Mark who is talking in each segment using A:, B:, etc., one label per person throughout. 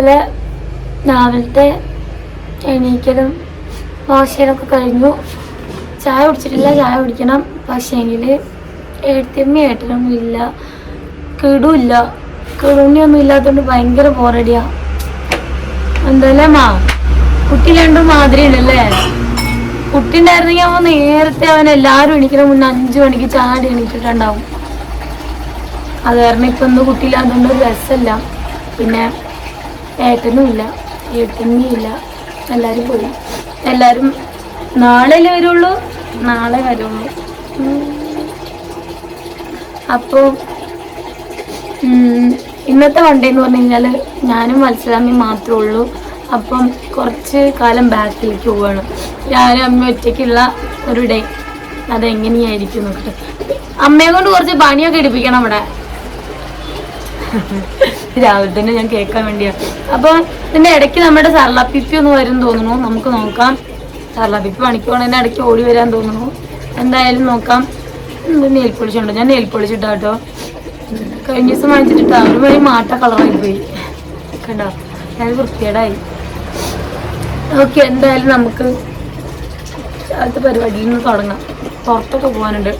A: പതിവ് പോലെ രാവിലത്തെ എണീക്കലും വാശയിലൊക്കെ കഴിഞ്ഞു. ചായ കുടിച്ചിട്ടില്ല ചായ കുടിക്കണം. പക്ഷേങ്കിൽ എഴുത്തിയമ്മ ഏട്ടനൊന്നും ഇല്ല. കിടുമില്ല കിടുണ്ണിയൊന്നും ഇല്ലാത്തതുകൊണ്ട് ഭയങ്കര ബോറടിയാ. എന്തല്ലേ മാ കുട്ടി രണ്ടും മാതിരി ഉണ്ടല്ലേ കുട്ടി ഉണ്ടായിരുന്നെങ്കിൽ അവൻ നേരത്തെ അവൻ എല്ലാവരും എണീക്കുന്ന മുന്നേ അഞ്ചു മണിക്ക് ചാടി എണീറ്റിട്ടുണ്ടാവും. അത് കാരണം ഇപ്പൊ ഒന്നും കുട്ടിയില്ലാത്തതുകൊണ്ട് രസമില്ല പിന്നെ ഏട്ടനും ഇല്ല ഏട്ടനും ഇല്ല എല്ലാരും പോയി. എല്ലാവരും നാളെ വരുള്ളൂ? നാളെ വരുള്ളൂ. അപ്പോൾ ഇന്നത്തെ വണ്ടി എന്ന് പറഞ്ഞു കഴിഞ്ഞാൽ ഞാനും മത്സരാമി മാത്രമേ ഉള്ളൂ. അപ്പം കുറച്ച് കാലം ബാക്കിലേക്ക് പോവാണ്. ഞാനും അമ്മ ഒറ്റയ്ക്കുള്ള ഒരു ഡേ അതെങ്ങനെയായിരിക്കും നോക്കട്ടെ. അമ്മയെ കൊണ്ട് കുറച്ച് പണിയൊക്കെ എടുപ്പിക്കണം ഇവിടെ രാവിലെ തന്നെ ഞാൻ കേൾക്കാൻ വേണ്ടിയാ. അപ്പൊ ഇതിന്റെ ഇടയ്ക്ക് നമ്മുടെ സർലാപ്പിപ്പി ഒന്ന് വരും തോന്നുന്നു. നമുക്ക് നോക്കാം. സർലാപ്പിപ്പി പിപ്പി പണിക്ക് പോണതിന്റെ ഇടയ്ക്ക് ഓടി വരാൻ തോന്നുന്നു. എന്തായാലും നോക്കാം. നെയിൽ പൊളിച്ചുണ്ട്. ഞാൻ നെയിൽ പൊളിച്ചിട്ടാ കേട്ടോ കഴിഞ്ഞ ദിവസം വാങ്ങിച്ചിട്ടാ ഒരു വഴി മാട്ട കളറായി പോയി. കണ്ടോ? ഞാൻ വൃത്തിയേടായി ഓക്കെ എന്തായാലും നമുക്ക് അടുത്ത പരിപാടിയിൽ നിന്ന് തുടങ്ങാം. പുറത്തൊക്കെ പോകാനുണ്ട്.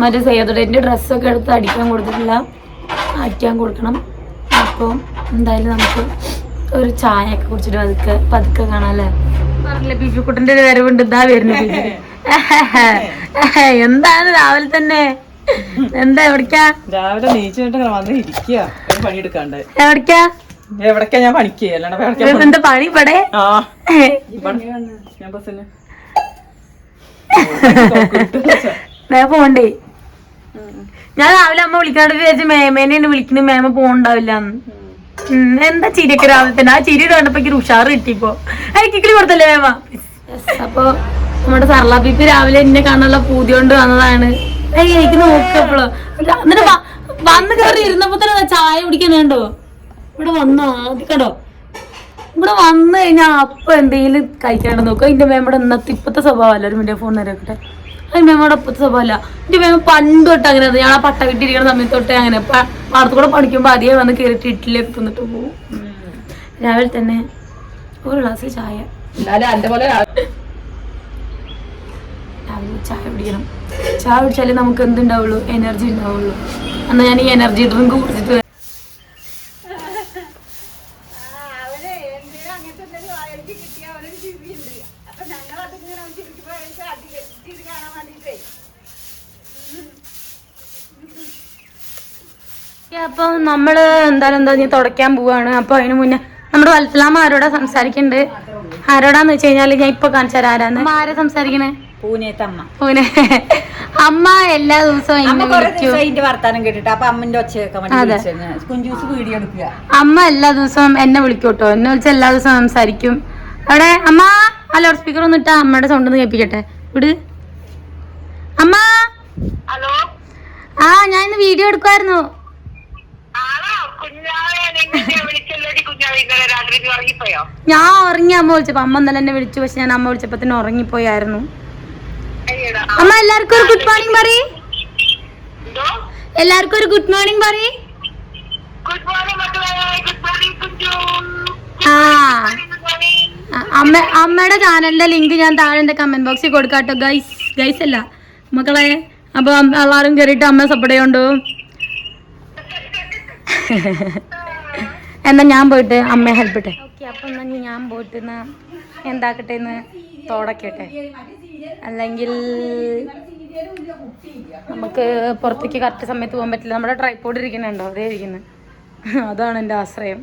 A: മറ്റേ സേതുടേന്റെ ഡ്രസ്സൊക്കെ എടുത്ത് അടിക്കാൻ കൊടുത്തിട്ടില്ല. അടിക്കാൻ കൊടുക്കണം. അപ്പോൾ എന്തായാലും നമുക്ക് ഒരു ചായ ഒക്കെ കുടിച്ചിട്ട് പതുക്കെ പതുക്കെ കാണാല്ലേ? പറഞ്ഞില്ലേ ബിബിക്കുട്ടന്റെ ഒരു വരവുണ്ട്. ഇതാ വരുന്നു എന്താണ് രാവിലെ തന്നെ? എന്താ എവിടേക്കാ?
B: രാവിലെ നീച്ചിട്ട് വന്ന് ഇരിക്കുക ഒരു പണിയെടുക്കാണ്ട്.
A: എവിടേക്കാ?
B: എവിടേക്കാ ഞാൻ പണിക്ക്? അല്ലാണ്ട് പോണെ?
A: എന്താ പണി? ഇവിടെ?
B: ആ. ഞാൻ ബസ്സിന്.
A: ഞാൻ പോണ്ടേ ഞാൻ രാവിലെ അമ്മ വിളിക്കാണ്ട് വിചാരിച്ചു മേമേനെ എന്നെ വിളിക്കണ മേമ പോണ്ടാവില്ല എന്താ ചിരിയൊക്കെ രാവിലെ തന്നെ ആ ചിരി കണ്ടപ്പോ ഉഷാർ കിട്ടിപ്പോ കിക്കിളി കൊടുത്തല്ലേ മേമ? അപ്പൊ നമ്മുടെ സർല രാവിലെ എന്നെ കാണാനുള്ള പൂതി കൊണ്ട് വന്നതാണ്. എനിക്ക് നോക്കപ്പോളോ എന്നിട്ട് വന്ന് കയറി ഇരുന്നപ്പോ തന്നെ ചായ കുടിക്കുന്നുണ്ടോ ഇവിടെ വന്നോ? ആദ്യക്കണ്ടോ ഇവിടെ വന്നു കഴിഞ്ഞാൽ അപ്പൊ എന്തെങ്കിലും കഴിക്കാണ്ട് നോക്കുക ഇന്റെ മേമയുടെ ഇന്നത്തെ ഇപ്പത്തെ സ്വഭാവം ഒരു മിനിറ്റ് ഫോൺ നേരട്ടെ അത് മേമയുടെ ഇപ്പത്തെ സ്വഭാവമല്ല. എന്റെ മേമ പണ്ട് തൊട്ട് അങ്ങനെ ഞാൻ ആ പട്ട കിട്ടിയിരിക്കുന്ന സമയത്ത് തൊട്ടേ അങ്ങനെ. പാടത്തു കൂടെ പഠിക്കുമ്പോൾ ആദ്യം വന്ന് കയറിയിട്ട് ഇഡ്ഡലിയൊക്കെ തിന്നിട്ട് പോകും രാവിലെ തന്നെ ഒരു ഗ്ലാസ് ചായ. രാവിലെ ചായ കുടിക്കണം. ചായ കുടിച്ചാലേ നമുക്ക് എന്തുണ്ടാവുള്ളൂ? എനർജി ഉണ്ടാവുള്ളൂ. എന്നാൽ ഞാൻ ഈ എനർജി ഡ്രിങ്ക് കുടിച്ചിട്ട് നമ്മൾ എന്തായാലും എന്താ നീ തുടയ്ക്കാൻ പോവാണ്. അപ്പൊ അതിനു മുന്നേ നമ്മുടെ വത്സലാമ്മ ആരോടാ സംസാരിക്കണ്ട്? ആരോടാന്ന് വെച്ച് കഴിഞ്ഞാൽ ഞാൻ ഇപ്പൊ കാണിച്ചു തരാം ആരാന്ന്. അമ്മ ആരാ സംസാരിക്കണേ? പൂനെ. അമ്മ എല്ലാ ദിവസവും
B: വർത്താനം കേട്ടിട്ട് അപ്പൊ അമ്മന്റെ കുഞ്ചൂസ് വീഡിയോ എടുക്കുക.
A: അമ്മ എല്ലാ ദിവസവും എന്നെ വിളിക്കൂട്ടോ. കേട്ടോ എന്നെ വിളിച്ച എല്ലാ ദിവസവും സംസാരിക്കും. അവിടെ അമ്മ ആ ലൗഡ് സ്പീക്കർ ഒന്ന് ഇട്ടാ അമ്മയുടെ സൗണ്ട് ഒന്ന് കേൾപ്പിക്കട്ടെ? വിട്. അമ്മ.
C: ഹലോ?
A: ആ ഞാൻ ഇന്ന് വീഡിയോ എടുക്കുമായിരുന്നു ഞാൻ ഉറങ്ങി അമ്മ വിളിച്ചപ്പോ അമ്മ ഇന്നലെ എന്നെ വിളിച്ചു പക്ഷെ ഞാൻ അമ്മ വിളിച്ചപ്പോ തന്നെ ഉറങ്ങിപ്പോയായിരുന്നു. അമ്മ എല്ലാവർക്കും ഒരു ഗുഡ് മോർണിംഗ് പറയ്.
C: എന്തോ?
A: എല്ലാവർക്കും ഒരു ഗുഡ് മോർണിംഗ് ആ, അമ്മ അമ്മയുടെ ചാനലിന്റെ ലിങ്ക് ഞാൻ താഴെ എന്റെ കമന്റ് ബോക്സിൽ കൊടുക്കാട്ടോ ഗൈസ് ഗൈസ് അല്ല മക്കളെ. അപ്പൊ എല്ലാവരും കയറിയിട്ട് അമ്മ സപ്പോർട്ട് ചെയ്യുണ്ടോ? എന്നാ ഞാൻ പോയിട്ട് അമ്മയെ ഹെൽപ്പ് ഇട്ടെ. ഓക്കെ അപ്പൊ എന്നാ ഞാൻ പോയിട്ട് എന്താക്കട്ടെ എന്ന് തോടക്കട്ടെ. അല്ലെങ്കിൽ നമുക്ക് പുറത്തേക്ക് കറക്റ്റ് സമയത്ത് പോകാൻ പറ്റില്ല. നമ്മുടെ ട്രൈപ്പോഡ് ഇരിക്കുന്നുണ്ടോ? അതേ ഇരിക്കുന്നു. അതാണ് എന്റെ ആശ്രയം.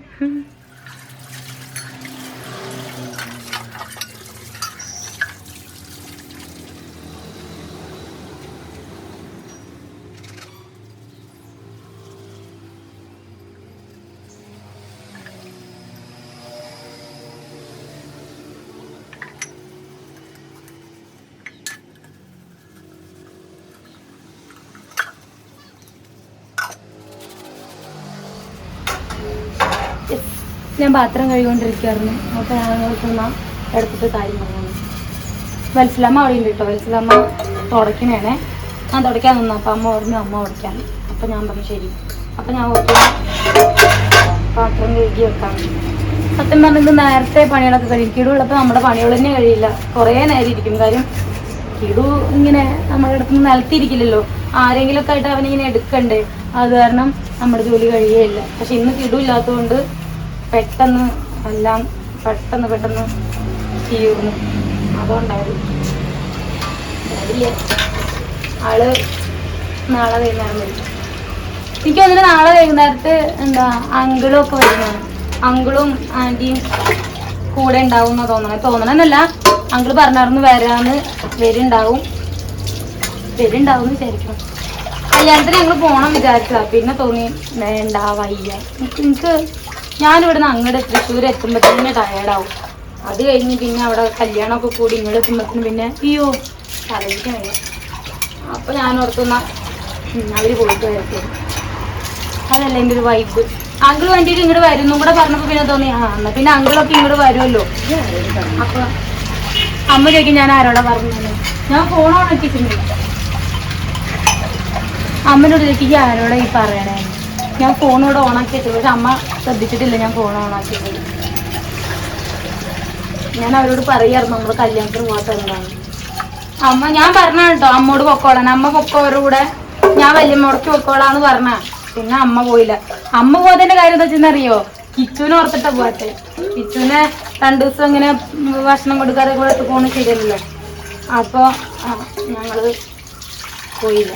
A: ഞാൻ പാത്രം കഴുകിക്കൊണ്ടിരിക്കുകയായിരുന്നു അപ്പോൾ ഞാൻ ഓർക്കുന്ന എടുത്തിട്ട് കാര്യം പറഞ്ഞു. വത്സലമ്മ അവിടെ കേട്ടോ. വത്സലമ്മ തുടക്കണേ ഞാൻ തുടയ്ക്കാൻ നിന്നു. അപ്പം അമ്മ പറഞ്ഞു അമ്മ തുടയ്ക്കാൻ അപ്പം ഞാൻ പറഞ്ഞു ശരി. അപ്പം ഞാൻ പാത്രം കഴുകി വെക്കാം. സത്യം പറഞ്ഞത് നേരത്തെ പണികളൊക്കെ കഴിയും. കിടു ഉള്ളപ്പോൾ നമ്മുടെ പണികൾ തന്നെ കഴിയില്ല. കുറേ നേരം ഇരിക്കും. കാര്യം കിടു ഇങ്ങനെ നമ്മുടെ അടുത്ത് നിലത്തിരിക്കില്ലല്ലോ ആരെങ്കിലും ഒക്കെ ആയിട്ട് അവനിങ്ങനെ എടുക്കണ്ടേ? അത് കാരണം നമ്മുടെ ജോലി കഴിയുകയില്ല പക്ഷെ ഇന്ന് കിടു ഇല്ലാത്തതുകൊണ്ട് പെട്ടെന്ന് എല്ലാം പെട്ടെന്ന് പെട്ടെന്ന് തീർന്നു. അതുകൊണ്ടായിരുന്നു. ആൾ നാളെ വൈകുന്നേരം വരും. എനിക്ക് തോന്നുന്നു നാളെ വൈകുന്നേരത്ത് എന്താ അങ്കിളും ഒക്കെ വരുന്നതാണ് അങ്കിളും ആന്റിയും കൂടെ ഉണ്ടാവും എന്നാ തോന്നണം. തോന്നണമെന്നല്ല അങ്കിൾ പറഞ്ഞായിരുന്നു വരാന്ന് വരുണ്ടാവും. വരുണ്ടാവും വിചാരിക്കണം. കല്യാണത്തിന് ഞങ്ങൾ പോണം വിചാരിച്ചതാ. പിന്നെ തോന്നി വേണ്ട വയ്യ. എനിക്ക് ഞാനിവിടുന്ന് അങ്ങോട്ട് തൃശ്ശൂർ എത്തുമ്പോഴത്തേന് ടയേർഡാവും അത് കഴിഞ്ഞ് പിന്നെ അവിടെ കല്യാണമൊക്കെ കൂടി ഇങ്ങോട്ട് എത്തുമ്പോഴത്തേന് പിന്നെ അയ്യോ തലയ്ക്ക് വയ്യ. അപ്പൊ ഞാൻ ഓർത്തുന്ന അവർ പോയിട്ട് വരട്ടെ. അതല്ല എന്റെ ഒരു വൈബ് അങ്കിൾ വേണ്ടിയിട്ട് ഇങ്ങോട്ട് വരുന്നു കൂടെ പറഞ്ഞപ്പോ പിന്നെ തോന്നി ആ എന്നാ പിന്നെ അങ്കിളൊക്കെ ഇങ്ങോട്ട് വരുമല്ലോ. അപ്പൊ അമ്മ ചോദിക്കും ഞാൻ ആരോടാ പറഞ്ഞത്? ഞാൻ ഫോൺ ഓണാക്കിയിട്ടുണ്ട് അമ്മനോട് ചോദിക്കും "ഈ ആരോടാ ഈ പറയണേ? ഞാൻ ഫോൺ ഇവിടെ ഓണാക്കി പക്ഷെ അമ്മ ശ്രദ്ധിച്ചിട്ടില്ല ഞാൻ ഫോൺ ഓണാക്കിയത് ഞാൻ അവരോട് പറയായിരുന്നു നമ്മൾ കല്യാണത്തിന് പോകാത്ത എന്താണ് അമ്മ ഞാൻ പറഞ്ഞ കേട്ടോ അമ്മോട് പൊക്കോളാൻ. അമ്മ പൊക്കോരുടെ കൂടെ ഞാൻ വല്യമ്മോടക്ക് പൊക്കോളാന്ന് പറഞ്ഞ പിന്നെ അമ്മ പോയില്ല. അമ്മ പോയതിന്റെ കാര്യം എന്താ വെച്ചെന്നറിയോ കിച്ചുവിനെ ഓർത്തിട്ടാ പോകട്ടെ കിച്ചുവിനെ രണ്ടു ദിവസം ഇങ്ങനെ ഭക്ഷണം കൊടുക്കാതെ കൂടെ പോണ ശരിയല്ലല്ലോ. അപ്പൊ ആ, ഞങ്ങൾ പോയില്ല.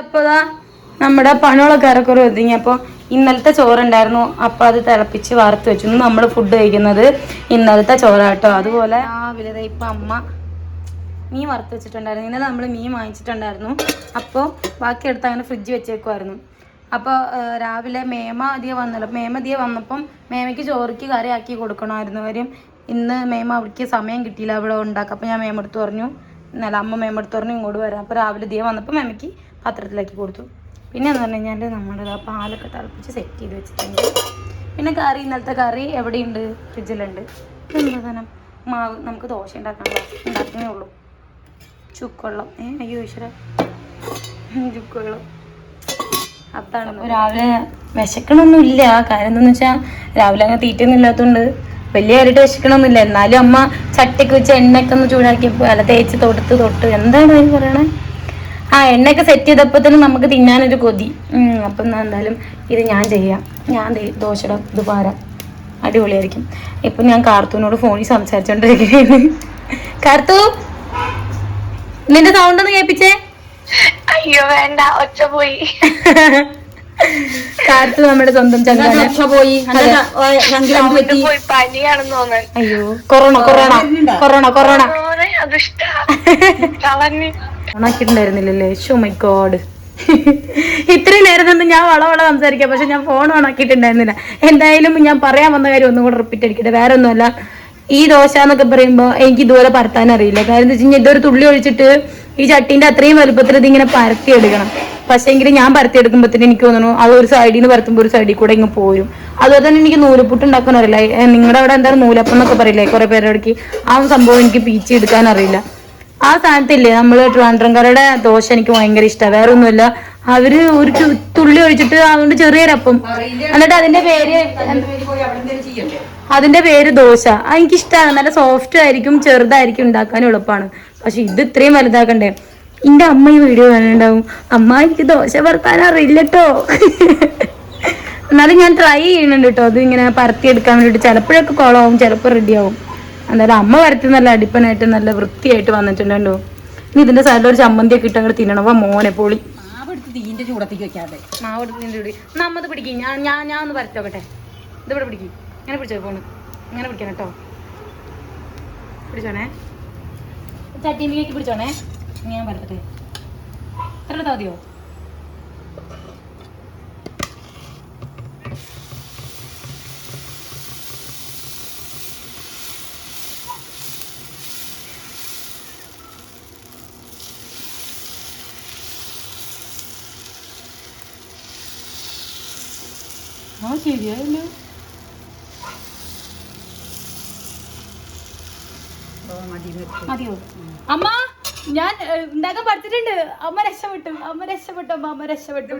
A: അപ്പോഴാ നമ്മുടെ പണികളൊക്കെ ഏറെക്കുറെ ഒതുങ്ങിയപ്പോൾ ഇന്നലത്തെ ചോറുണ്ടായിരുന്നു. അപ്പോൾ അത് തിളപ്പിച്ച് വറുത്ത് വെച്ചു. നമ്മൾ ഫുഡ് കഴിക്കുന്നത് ഇന്നലത്തെ ചോറാട്ടോ. അതുപോലെ രാവിലെ ഇപ്പം അമ്മ മീൻ വറുത്ത് വെച്ചിട്ടുണ്ടായിരുന്നു. ഇന്നലെ നമ്മൾ മീൻ വാങ്ങിച്ചിട്ടുണ്ടായിരുന്നു. അപ്പോൾ ബാക്കി എടുത്ത് അങ്ങനെ ഫ്രിഡ്ജ് വെച്ചേക്കുമായിരുന്നു അപ്പോൾ രാവിലെ മേമ അധികം വന്നല്ലോ. മേമ അധികം വന്നപ്പം മേമയ്ക്ക് ചോറിക്ക് കറിയാക്കി കൊടുക്കണമായിരുന്നു കാര്യം ഇന്ന് മേമ അവിടേക്ക് സമയം കിട്ടിയില്ല. അവിടെ ഉണ്ടാക്കാം. അപ്പോൾ ഞാൻ മേമെടുത്ത് പറഞ്ഞു. ഇന്നലെ അമ്മ മേമെടുത്ത് പറഞ്ഞു ഇങ്ങോട്ട് വരാം അപ്പോൾ രാവിലെ അധികം വന്നപ്പോൾ മേമയ്ക്ക് പാത്രത്തിലാക്കി കൊടുത്തു. പിന്നെ എന്ന് പറഞ്ഞു കഴിഞ്ഞാൽ നമ്മുടെ ആ പാലൊക്കെ തിളപ്പിച്ച് സെറ്റ് ചെയ്ത് വെച്ചിട്ടുണ്ട്. പിന്നെ കറി ഇന്നലത്തെ കറി എവിടെയുണ്ട്? ഫ്രിഡ്ജിലുണ്ട്. എന്താ സാധനം? മാവ്. നമുക്ക് ദോശ ഉണ്ടാക്കാനുള്ള ഉണ്ടാക്കുന്നേ ഉള്ളൂ. ചുക്കുവെള്ളം. ഏ അയ്യോ ഈശ്വര. ചുക്കുവെള്ളം. അതാണ് രാവിലെ വിശക്കണമൊന്നുമില്ല കാര്യം എന്താന്ന് വെച്ചാൽ രാവിലെ അങ്ങനെ തീറ്റൊന്നും ഇല്ലാത്തതുകൊണ്ട് വലിയ കാര്യമായിട്ട് വിശക്കണമൊന്നുമില്ല എന്നാലും അമ്മ ചട്ടിക്ക് വെച്ച് എണ്ണയൊക്കെ ഒന്ന് ചൂടാക്കിയപ്പോൾ അല്ല തേച്ച് തൊടുത്ത് തൊട്ട്. എന്താണ് അതിന് പറയണേ? ആ എണ്ണയൊക്കെ സെറ്റ് ചെയ്തപ്പോൾ തന്നെ നമുക്ക് തിന്നാനൊരു കൊതി. ഉം, അപ്പം എന്നാ എന്തായാലും ഇത് ഞാൻ ചെയ്യാം. ഞാൻ ദേ ദോശയുടെ ഇത് പാരാം. അടിപൊളിയായിരിക്കും. ഇപ്പം ഞാൻ കാർത്തൂനോട് ഫോണിൽ സംസാരിച്ചോണ്ടിരിക്കുകയാണ്. കാർത്തു നിന്റെ സൗണ്ട് ഒന്ന് കേൾപ്പിച്ചേ?
C: അയ്യോ വേണ്ട. ഒച്ച പോയി.
A: കാർത്തു നമ്മുടെ സ്വന്തം
B: ചങ്ങാതി പോയി?
C: പനിയാണെന്ന് തോന്നുന്നു.
A: അയ്യോ കൊറോണ കൊറോണ. കൊറോണ കൊറോണ
C: അതിഷ്ട
A: ഓണാക്കിയിട്ടുണ്ടായിരുന്നില്ലല്ലേ? ഷോ മൈ ഗോഡ് ഇത്രയും നേരം നിന്ന് ഞാൻ വള വള സംസാരിക്കാം. പക്ഷെ ഞാൻ ഫോൺ ഓണാക്കിയിട്ടുണ്ടായിരുന്നില്ല എന്തായാലും ഞാൻ പറയാൻ വന്ന കാര്യം ഒന്നും കൂടെ റിപ്പീറ്റ് അടിക്കട്ടെ. വേറെ ഒന്നുമല്ല ഈ ദോശ എന്നൊക്കെ പറയുമ്പോൾ എനിക്ക് ഇതുപോലെ പരത്താൻ അറിയില്ല. കാര്യം എന്താ വെച്ച് കഴിഞ്ഞാൽ ഇതൊരു തുള്ളി ഒഴിച്ചിട്ട് ഈ ചട്ടീന്റെ അത്രയും വലുപ്പത്തിൽ ഇതിങ്ങനെ പരത്തി എടുക്കണം. പക്ഷേ എങ്കിൽ ഞാൻ പരത്തി എടുക്കുമ്പോഴത്തേന് എനിക്ക് തോന്നുന്നു അത് ഒരു സൈഡിൽ നിന്ന് പരത്തുമ്പോൾ ഒരു സൈഡിൽ കൂടെ ഇങ്ങ് പോരും. അതുപോലെ തന്നെ എനിക്ക് നൂലുപുട്ട് ഉണ്ടാക്കാൻ അറിയില്ല. നിങ്ങളുടെ അവിടെ എന്താ നൂലപ്പം എന്നൊക്കെ പറയില്ലേ? കുറെ പേരുടെ ആ സംഭവം എനിക്ക് പീച്ചി എടുക്കാൻ അറിയില്ല. ആ സ്ഥാനത്തില്ലേ നമ്മൾ ട്രിവാൻഡ്രംകാരുടെ ദോശ എനിക്ക് ഭയങ്കര ഇഷ്ടമാണ് വേറെ ഒന്നുമില്ല അവർ ഒരു തുള്ളി ഒഴിച്ചിട്ട് അതുകൊണ്ട് ചെറിയൊരപ്പം. എന്നിട്ട് അതിന്റെ പേര് അതിന്റെ പേര് ദോശ. ആ, എനിക്കിഷ്ടമാണ് നല്ല സോഫ്റ്റ് ആയിരിക്കും ചെറുതായിരിക്കും ഉണ്ടാക്കാനും എളുപ്പമാണ് പക്ഷെ ഇത് ഇത്രയും വലുതാക്കണ്ടേ? എന്റെ അമ്മ ഈ വീഡിയോ കാണുന്നുണ്ടാവും. അമ്മ എനിക്ക് ദോശ പറത്താൻ അറിയില്ല കേട്ടോ എന്നാലും ഞാൻ ട്രൈ ചെയ്യുന്നുണ്ട് കേട്ടോ അത് ഇങ്ങനെ പരത്തിയെടുക്കാൻ വേണ്ടിയിട്ട്. ചിലപ്പോഴൊക്കെ കുളമാവും ചിലപ്പോൾ റെഡിയാവും എന്തായാലും അമ്മ വരത്തി നല്ല അടിപ്പനായിട്ട് നല്ല വൃത്തിയായിട്ട് വന്നിട്ടുണ്ടോ ഇനി ഇതിന്റെ സൈഡിൽ ഒരു ചമ്മന്തി ഒക്കെ ഇട്ട് അങ്ങോട്ട് മോനെ പൊളി.
B: മാവെടുത്ത് തീന്റെ ചൂടത്തേക്ക് വെക്കാതെ.
A: മാവ് എടുത്ത് തീന്റെ എന്നാ അമ്മ ഇത് പിടിക്കും. ഞാൻ ഞാൻ ഞാൻ ഒന്ന് വരത്തോക്കട്ടെ ഇത് ഇവിടെ പിടിക്കും. ഇങ്ങനെ പിടിച്ചോ പോണ് ഇങ്ങനെ പിടിക്കണം കേട്ടോ. പിടിച്ചോണേ. ചട്ടീന്റെ പിടിച്ചോണേ. ഞാൻ വരട്ടെ. എത്ര മതിയോ ആ ശരിയായില്ല മതിയോ? അമ്മ ഞാൻ ഉണ്ടാക്കാൻ പഠിച്ചിട്ടുണ്ട്. അമ്മ രക്ഷപ്പെട്ടു. അമ്മ രക്ഷപ്പെട്ടു അമ്മ അമ്മ രക്ഷപ്പെട്ടു.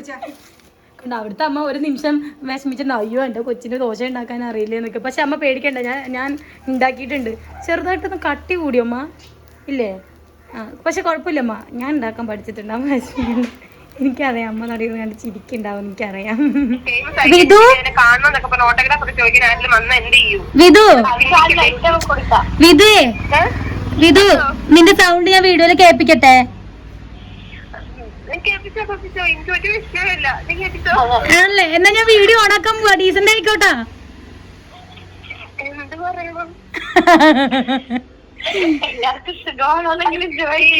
A: അവിടുത്തെ അമ്മ ഒരു നിമിഷം വിഷമിച്ചിട്ടുണ്ട്. അയ്യോ എന്റെ കൊച്ചിന് ദോശ ഉണ്ടാക്കാൻ അറിയില്ല എന്നൊക്കെ. പക്ഷെ അമ്മ പേടിക്കണ്ട. ഞാൻ ഞാൻ ഉണ്ടാക്കിയിട്ടുണ്ട്. ചെറുതായിട്ടൊന്ന് കട്ടി കൂടിയോ അമ്മ. ഇല്ലേ? ആ പക്ഷെ കുഴപ്പമില്ല അമ്മ. ഞാൻ ഉണ്ടാക്കാൻ പഠിച്ചിട്ടുണ്ട്. അമ്മ വിഷമിക്കുന്നുണ്ട് എനിക്കറിയാം. അമ്മ നടിയിൽ കണ്ട് ചിരിക്കുണ്ടാവും എനിക്കറിയാം. വിധു? വിധു? വിധുവേ വിധു നിന്റെ സൗണ്ട് ഞാൻ വീഡിയോയിൽ കേൾപ്പിക്കട്ടെ? ആണല്ലേ. എന്നാ ഞാൻ വീഡിയോ ഓണാക്കാൻ പോവാ. ഡീസന്റ് ആയിക്കോട്ടാ.
C: എന്ത് പറയണം? എല്ലാവർക്കും സുഖമാണെന്നെങ്കിലും ജോയി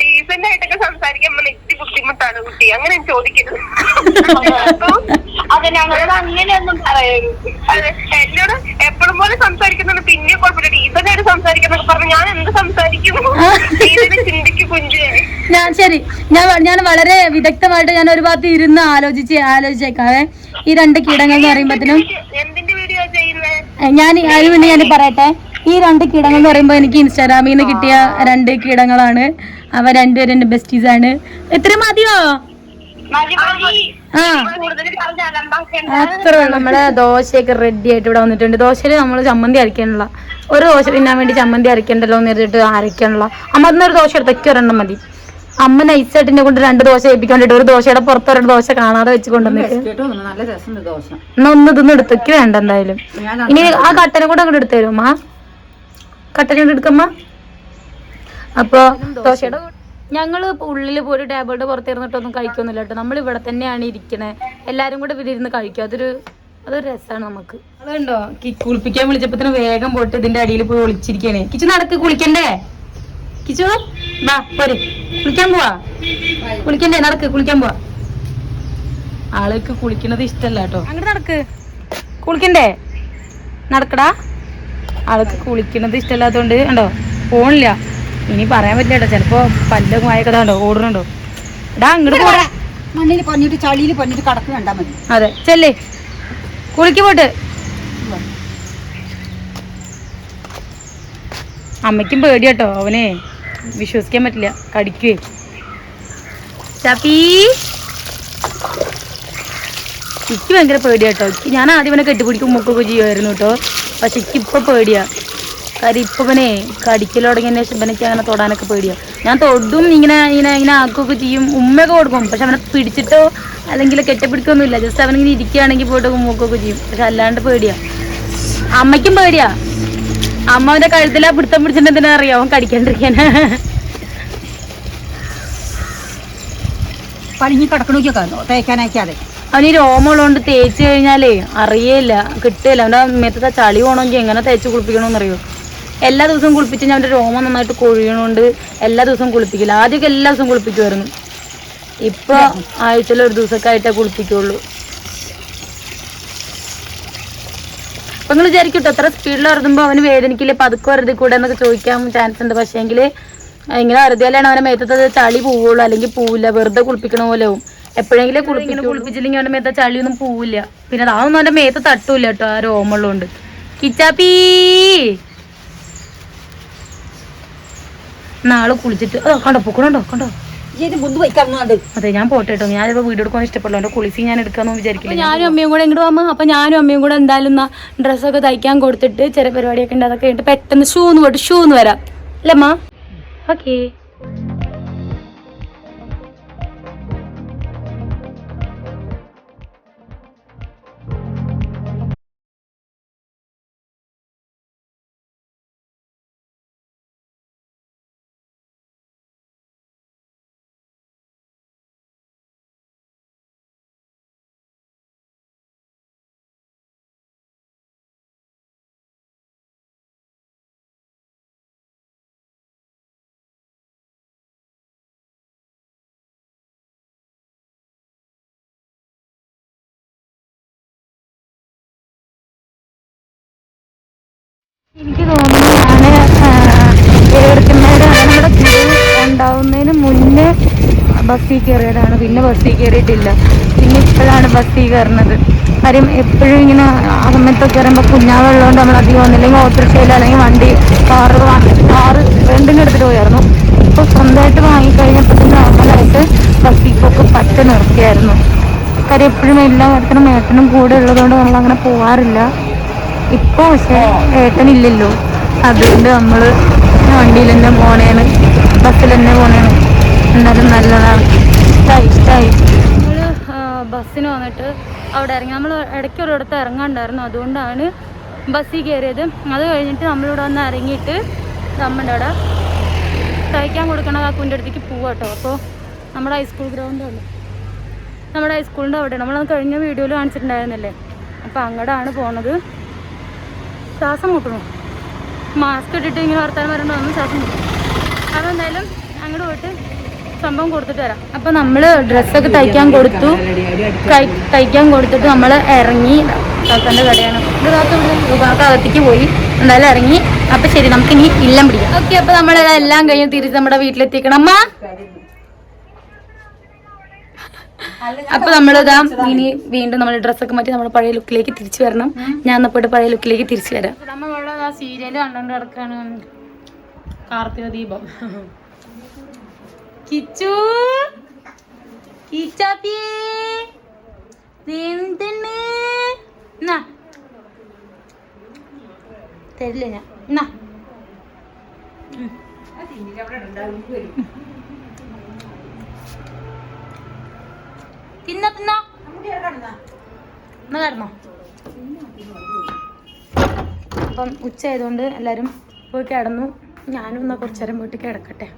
C: ഡീസന്റ് ആയിട്ടൊക്കെ സംസാരിക്കാൻ ഇത്തിരി ബുദ്ധിമുട്ടാണ് കുട്ടി. അങ്ങനെ ചോദിക്കരുത് അത് ഞങ്ങളോട് അങ്ങനെയൊന്നും പറയരുത്. എന്നോട് എപ്പോഴും പോലെ സംസാരിക്കുന്നുണ്ട്. പിന്നെ കുഴപ്പമില്ല. ഡീസന്റ് ആയിട്ട് സംസാരിക്കുന്നൊക്കെ പറഞ്ഞു ഞാൻ എന്ത് സംസാരിക്കും ചിന്തിക്ക് കുഞ്ചേ
A: ഞാൻ ശരി. ഞാൻ ഞാൻ വളരെ വിദഗ്ധമായിട്ട് ഞാൻ ഒരു ഭാഗത്ത് ഇരുന്ന് ആലോചിച്ച് ആലോചിച്ചേക്കാവേ. ഈ രണ്ട് കീടങ്ങൾ എന്ന് പറയുമ്പോഴത്തേനും
C: എന്തിന്റെ വീഡിയോ ചെയ്യുന്നേ?
A: ഞാൻ അതിന് മുന്നേ ഞാൻ പറയട്ടെ. ഈ രണ്ട് കീടങ്ങൾ എന്ന് പറയുമ്പോൾ എനിക്ക് ഇൻസ്റ്റാഗ്രാമിൽ നിന്ന് കിട്ടിയ രണ്ട് കീടങ്ങളാണ്. അവ രണ്ടുപേരും എന്റെ ബെസ്റ്റീസ് ആണ്. എത്ര മതിയോ? നമ്മളെ ദോശയൊക്കെ റെഡി ആയിട്ട് ഇവിടെ വന്നിട്ടുണ്ട്. ദോശയിൽ നമ്മൾ ചമ്മന്തി അരയ്ക്കാനുള്ള. ഒരു ദോശ തിന്നാൻ വേണ്ടി ചമ്മന്തി അരയ്ക്കണ്ടല്ലോ എന്ന് കരുതിയിട്ട് അരയ്ക്കാനുള്ള. അമ്മ അതിനൊരു ദോശ എടുത്തൊക്കെ ഒരെണ്ണം മതി. അമ്മ നൈസായിട്ട് എന്നെ കൊണ്ട് രണ്ട് ദോശ ഏൽപ്പിക്കാൻ വേണ്ടിട്ട് ഒരു ദോശയുടെ പുറത്ത് ഒരു ദോശ കാണാതെ വെച്ച് കൊണ്ടുവന്നിട്ട്. എന്നാ ഒന്ന് ഇതൊന്നും എടുത്തൊക്കെ വേണ്ട എന്തായാലും. ഇനി ആ കട്ടനെ കൂടെ അങ്ങോട്ട് എടുത്തു തരും അമ്മ കട്ടനെ കൊണ്ട് എടുക്കമ്മ അപ്പൊ ദോശയുടെ ഞങ്ങൾ ഉള്ളിൽ പോലും ടേബിളിന്റെ പുറത്തിരുന്നിട്ടൊന്നും കഴിക്കൊന്നുമില്ല കേട്ടോ. നമ്മൾ ഇവിടെ തന്നെയാണ് ഇരിക്കണേ. എല്ലാരും കൂടെ ഇവിടെ ഇരുന്ന് കഴിക്കും. അതൊരു അതൊരു രസമാണ് നമുക്ക്. അതുണ്ടോ കുളിപ്പിക്കാൻ വിളിച്ചപ്പോ വേഗം പോയിട്ട് ഇതിന്റെ അടിയിൽ പോയി ഒളിച്ചിരിക്കണേ കിച്ചു നടക്ക് കുളിക്കണ്ടേ? കിച്ചു വാ പോരെ. കുളിക്കാൻ പോവാ? കുളിക്കണ്ടേ? നടക്ക് കുളിക്കാൻ പോവാ. ആൾക്ക് കുളിക്കണത് ഇഷ്ടല്ല കേട്ടോ. അങ്ങോട്ട് നടക്ക്. കുളിക്കണ്ടേ? നടക്കടാ. ആൾക്ക് കുളിക്കണത് ഇഷ്ടമല്ലാത്തതുകൊണ്ട് ഉണ്ടോ പോണില്ല. ഇനി പറയാൻ പറ്റില്ല കേട്ടോ. ചിലപ്പോ പല്ലൊക്കെ വായൊക്കെ കണ്ടോ ഓടുന്നുണ്ടോ? എടാ അങ്ങോട്ട് പോടാ.
B: മണ്ണിൽ ചളിയിൽ കടക്ക് കണ്ടാൽ മതി.
A: അതെ. ചെല്ലേ. കുളിക്ക് പോട്ട്. അമ്മയ്ക്കും പേടി കേട്ടോ. അവനെ വിശ്വസിക്കാൻ പറ്റില്ല. കടിക്കുവേ. ചപ്പീ. എനിക്ക് ഭയങ്കര പേടിയാട്ടോ ഞാൻ ആദ്യം ഇവനെ കെട്ടിപ്പിടിക്കും മുക്കൊക്കെ ചെയ്യുമായിരുന്നു കേട്ടോ. പക്ഷെ ഇപ്പൊ പേടിയാ. കാര്യം ഇപ്പൊ പിന്നെ കടിക്കൽ തുടങ്ങിയതിന് അങ്ങനെ തൊടാനൊക്കെ പേടിയാ. ഞാൻ തൊടും ഇങ്ങനെ ഇങ്ങനെ ഇങ്ങനെ ആക്കുകയൊക്കെ ചെയ്യും. ഉമ്മയൊക്കെ കൊടുക്കും. പക്ഷെ അവനെ പിടിച്ചിട്ടോ അല്ലെങ്കിൽ കെട്ടിപ്പിടിക്കൊന്നുമില്ല. ജസ്റ്റ് അവനിങ്ങനെ ഇരിക്കുകയാണെങ്കിൽ പോയിട്ട് ഉമ്മക്കൊക്കെ ചെയ്യും. പക്ഷെ അല്ലാണ്ട് പേടിയാ. അമ്മയ്ക്കും പേടിയാ. അമ്മ അവന്റെ കഴുത്തിലാ പിടുത്തം പിടിച്ചിട്ടുണ്ടെന്ന് അറിയാം? അവൻ കടിക്കാണ്ടിരിക്കാൻ
B: പണിഞ്ഞ് കിടക്കണോക്കൊക്കെ തേക്കാനയക്കാതെ
A: അവന് രോമമുള്ളതുകൊണ്ട് തേച്ച് കഴിഞ്ഞാലേ അറിയേയില്ല കിട്ടില്ല അവന്റെ മേത്തത്തെ ചളി പോകണമെങ്കിൽ എങ്ങനെ തേച്ച് കുളിപ്പിക്കണമെന്ന് അറിയോ എല്ലാ ദിവസവും കുളിപ്പിച്ച് ഞാൻ അവന്റെ രോമം നന്നായിട്ട് കൊഴിയണോണ്ട് എല്ലാ ദിവസവും കുളിപ്പിക്കില്ല. ആദ്യമൊക്കെ എല്ലാ ദിവസവും കുളിപ്പിക്കുമായിരുന്നു ഇപ്പൊ ആഴ്ചയിൽ ഒരു ദിവസമൊക്കെ ആയിട്ടേ കുളിപ്പിക്കുള്ളൂ. അപ്പൊ നിങ്ങൾ വിചാരിക്കട്ടോ എത്ര സ്പീഡിൽ വരുമ്പോ അവന് വേദനിക്കില്ലേ? പതുക്കെ വരുതി കൂടെ എന്നൊക്കെ ചോദിക്കാൻ ചാൻസ് ഉണ്ട്. പക്ഷേങ്കിൽ ഇങ്ങനെ വരുതിയാലാണ് അവനെ മേത്തത്തെ ചളി പോവുള്ളൂ. അല്ലെങ്കിൽ പോവില്ല. വെറുതെ കുളിപ്പിക്കണ പോലെ ആവും. എപ്പോഴെങ്കിലും കുളിപ്പിക്കും കുളിപ്പിച്ചില്ലെങ്കിൽ അവന്റെ മേത്ത ചളിയൊന്നും പോവില്ല. പിന്നെ അതൊന്നും അവന്റെ മേത്ത് തട്ടൂല കേട്ടോ ആ രോമുള്ളതുകൊണ്ട് കിച്ചാപ്പീ നാളെ കുളിച്ചിട്ട് കണ്ടോ പൊക്കണോണ്ടോ കണ്ടോ അതെ ഞാൻ പോട്ടെ കേട്ടോ. ഞാനിപ്പോ വീഡിയോ എടുക്കാൻ ഇഷ്ടപ്പെടില്ല എന്റെ കുളിസി ഞാൻ എടുക്കാന്ന് വിചാരിക്കില്ല ഞാനും അമ്മയും കൂടെ ഇങ്ങോട്ട് വന്നു അപ്പൊ ഞാനും അമ്മയും കൂടെ എന്തായാലും ഡ്രസ്സൊക്കെ തയ്ക്കാൻ കൊടുത്തിട്ട് ചെറിയ പരിപാടിയൊക്കെ ഉണ്ട്. അതൊക്കെ പെട്ടെന്ന് ഷൂന്ന് എന്ന് ഷൂന്ന് ഷൂ എന്ന് വരാം. അല്ലേ അമ്മ? ഓക്കേ. എനിക്ക് തോന്നുന്നു ഞാൻ എടുക്കുന്നവര് നമ്മുടെ ഉണ്ടാവുന്നതിന് മുന്നേ ബസ്സിൽ കയറിയതാണ് പിന്നെ ബസ്സിൽ കയറിയിട്ടില്ല പിന്നെ ഇപ്പോഴാണ് ബസ്സിൽ കയറുന്നത് കാര്യം എപ്പോഴും ഇങ്ങനെ സമയത്തൊക്കെ പറയുമ്പോൾ കുഞ്ഞാവുള്ളതുകൊണ്ട് നമ്മൾ അധികം ഒന്നില്ലെങ്കിൽ ഓട്ടോറിക്ഷയിൽ അല്ലെങ്കിൽ വണ്ടി കാറ് കാറ് റെന്റിന് എടുത്തിട്ട് പോയായിരുന്നു. ഇപ്പോൾ സ്വന്തമായിട്ട് വാങ്ങിക്കഴിഞ്ഞപ്പോൾ നോർമലായിട്ട് ബസ്സിക്കൊക്കെ പറ്റ നിർത്തിയായിരുന്നു. കാര്യം എപ്പോഴും എല്ലാ കാര്യത്തിനും മേട്ടനും കൂടെ ഉള്ളതുകൊണ്ട് നമ്മൾ അങ്ങനെ പോവാറില്ല. ഇപ്പോൾ പക്ഷേ ഏട്ടനില്ലല്ലോ. അതുകൊണ്ട് നമ്മൾ വണ്ടിയിൽ തന്നെ പോണേണ്. ബസ്സിൽ തന്നെ പോണേണ്. എന്തായാലും നല്ലതാണ്. ഇഷ്ടമായി ഇഷ്ടമായി നമ്മൾ ബസ്സിന് വന്നിട്ട് അവിടെ ഇറങ്ങി. നമ്മൾ ഇടയ്ക്ക് ഒരിടത്ത് ഇറങ്ങാണ്ടായിരുന്നു. അതുകൊണ്ടാണ് ബസ്സിൽ കയറിയത്. അത് കഴിഞ്ഞിട്ട് നമ്മളിവിടെ വന്ന് ഇറങ്ങിയിട്ട് നമ്മുടെ അവിടെ തയ്ക്കാൻ കൊടുക്കണ കാക്കുവിന്റെ അടുത്തേക്ക് പോവാം കേട്ടോ. അപ്പോൾ നമ്മുടെ ഹൈസ്കൂൾ ഗ്രൗണ്ടാണ് നമ്മുടെ ഹൈസ്കൂളിന്റെ അവിടെ നമ്മൾ കഴിഞ്ഞ വീഡിയോയിൽ കാണിച്ചിട്ടുണ്ടായിരുന്നില്ലേ? അപ്പോൾ അങ്ങോട്ടാണ് പോണത്. ശ്വാസം മുട്ടണു മാസ്ക് ഇട്ടിട്ട് ഇങ്ങനെ വർത്താനം വരേണ്ട വന്ന് ശ്വാസം മുട്ടും അപ്പോൾ എന്തായാലും അങ്ങോട്ട് പോയിട്ട് സംഭവം കൊടുത്തിട്ട് വരാം. അപ്പോൾ നമ്മൾ ഡ്രസ്സൊക്കെ തയ്ക്കാൻ കൊടുത്തു. തയ്- തയ്ക്കാൻ കൊടുത്തിട്ട് നമ്മൾ ഇറങ്ങി കാക്കന്റെ കടയാണ്. അകത്തേക്ക് പോയി. എന്തായാലും ഇറങ്ങി. അപ്പം ശരി നമുക്ക് ഇനി ഇല്ലം പിടിക്കാം. ഓക്കെ അപ്പോൾ നമ്മളെല്ലാം കഴിഞ്ഞ് തിരിച്ച് നമ്മുടെ വീട്ടിലെത്തിക്കണം. അമ്മ? അപ്പൊ നമ്മളിതാ ഇനി വീണ്ടും നമ്മൾ ഡ്രസ്സൊക്കെ മാറ്റി നമ്മൾ പഴയ ലുക്കിലേക്ക് തിരിച്ചു വരണം ഞാൻ എന്നാ പോയിട്ട് പഴയ ലുക്കിലേക്ക് തിരിച്ചു വരാം നമ്മളുടെ ആ സീരിയൽ കണ്ടോണ്ട് കിടക്കാണ് കാർത്തിക ദീപം കിച്ചു എന്നാ തരില്ല ഞാൻ എന്നാ തിന്ന? തിന്ന കിടന്നോ? അപ്പം ഉച്ച ആയതുകൊണ്ട് എല്ലാവരും പോയി കിടന്നു. ഞാനും എന്നാ കുറച്ചു നേരം പോയിട്ട് കിടക്കട്ടെ.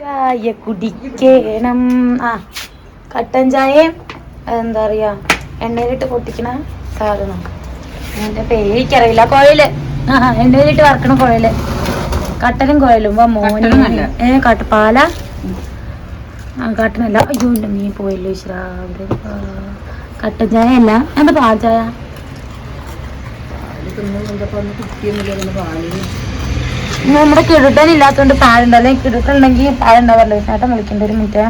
A: ചായ കുടിക്കണം. ആ കട്ടൻ ചായയും എന്താ പറയാ എണ്ണയിലിട്ട് പൊട്ടിക്കണ സാധനം. എന്റെ പേര് എനിക്കറിയില്ല കുഴൽ ആ എണ്ണയിലിട്ട് വറക്കണ കുഴൽ കട്ടനും കുഴലും മോനെ. ഏ കട്ടപ്പാല കട്ടനല്ല. അയ്യോ എന്റെ മീൻ പോയല്ലോ ഈശ്വരാ. അവിടെ കട്ടൻ ചായ അല്ല എന്താ പാൽ ചായ നമ്മുടെ കിടുട്ടനില്ലാത്തോണ്ട് പാലുണ്ടല്ലേ കിടുട്ടുണ്ടെങ്കിൽ പാലുണ്ടാവല്ലോ. ചേട്ടൻ വിളിക്കേണ്ട ഒരു മിനിറ്റ്.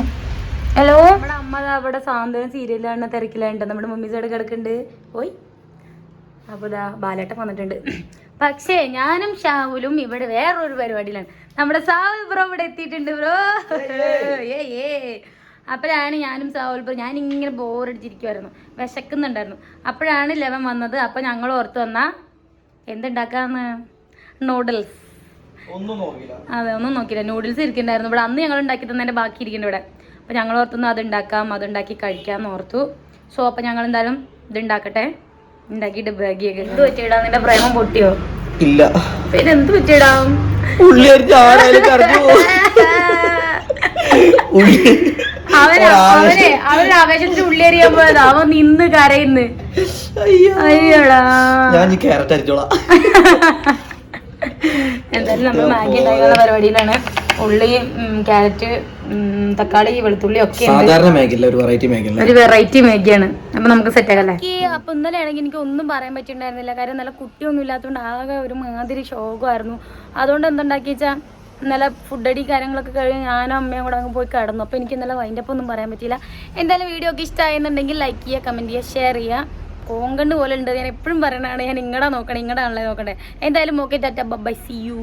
A: ഹലോ? നമ്മുടെ അമ്മ ദാ അവിടെ സാന്ത്വനം സീരിയലാണ് തിരക്കിലായിട്ടുണ്ട് നമ്മുടെ മമ്മി അവിടെ കിടക്കുന്നുണ്ട് പോയി. അപ്പോൾ ദാ ബാലേട്ടൻ വന്നിട്ടുണ്ട്. പക്ഷേ ഞാനും ഷാവുലും ഇവിടെ വേറൊരു പരിപാടിയിലാണ്. നമ്മുടെ സാവുൽ ബ്രോ ഇവിടെ എത്തിയിട്ടുണ്ട് ബ്രോ. ഏ ഏ അപ്പോഴാണ് ഞാനും സാവുൽ ബ്രോ ഞാൻ ഇങ്ങനെ ബോറടിച്ചിരിക്കുമായിരുന്നു വിശക്കുന്നുണ്ടായിരുന്നു. അപ്പോഴാണ് ലെവൻ വന്നത്. അപ്പൊ ഞങ്ങൾ ഓർത്ത് വന്ന എന്തുണ്ടാക്കാന്ന്? നൂഡിൽസ് അതെ ഒന്നും നോക്കില്ല നൂഡിൽസ് ഇരിക്കുന്നുണ്ടായിരുന്നു. ഇവിടെ അന്ന് ഞങ്ങൾ ഉണ്ടാക്കി തന്നതിന്റെ ബാക്കി ഇരിക്കുന്നുണ്ട് ഇവിടെ. അപ്പൊ ഞങ്ങൾ ഓർത്തുനിന്ന് അത് ഉണ്ടാക്കാം അതുണ്ടാക്കി കഴിക്കാം എന്ന് ഓർത്തു. സോ അപ്പൊ ഞങ്ങൾ എന്തായാലും ഇത് ഉണ്ടാക്കട്ടെ. ഉണ്ടാക്കിയിട്ട് ബാഗിയൊക്കെ എന്ത് പറ്റിയിടാ? നിന്റെ പ്രേമം പൊട്ടിയോ?
D: ഇല്ല.
A: പിന്നെ എന്ത് പറ്റിയിടാം? അവന് അവനെ അവൻ ആവേശത്തിൽ ഉള്ളിയറിയാൻ പോയതാ. അവൻ നിന്ന് കരയുന്നു.
D: അയ്യോ.
A: അയ്യോടാ.
D: ഞാൻ
A: എന്തായാലും നമ്മൾ മാഗി ഉണ്ടാക്കാനുള്ള പരിപാടിയിലാണ്. ഉള്ളി ക്യാരറ്റ് തക്കാളി വെളുത്തുള്ളി ഒക്കെ
D: സാധാരണ മേഖല ഒരു വെറൈറ്റി മേഖല
A: ഒരു വെറൈറ്റി മേഗിയാണ് അപ്പൊ നമുക്ക് സെറ്റ് ആകല്ലേ അപ്പൊ ഇന്നലെ ആണെങ്കിൽ എനിക്ക് ഒന്നും പറയാൻ പറ്റിണ്ടായിരുന്നില്ല കാര്യം നല്ല കുട്ടിയൊന്നും ഇല്ലാത്തതുകൊണ്ട് ആകെ ഒരു മാതിരി ശോകമായിരുന്നു. അതുകൊണ്ട് എന്തുണ്ടാക്കി വെച്ചാൽ ഇന്നലെ ഫുഡ് അടി കാര്യങ്ങളൊക്കെ കഴിഞ്ഞ് ഞാനും അമ്മയും കൂടെ അങ്ങ് പോയി കിടന്നു. അപ്പോൾ എനിക്ക് ഇന്നലെ വൈൻഡപ്പ് ഒന്നും പറയാൻ പറ്റിയില്ല. എന്തായാലും വീഡിയോ ഒക്കെ ഇഷ്ടമായെന്നുണ്ടെങ്കിൽ ലൈക്ക് ചെയ്യുക കമന്റ് ചെയ്യുക ഷെയർ ചെയ്യുക. കോങ്കണ്ട് പോലെ ഉണ്ട്. ഞാൻ എപ്പോഴും പറയണതാണ് ഞാൻ ഇങ്ങടാ നോക്കണേ ഇങ്ങടാണല്ലേ നോക്കണ്ടേ. എന്തായാലും okay tata bye see you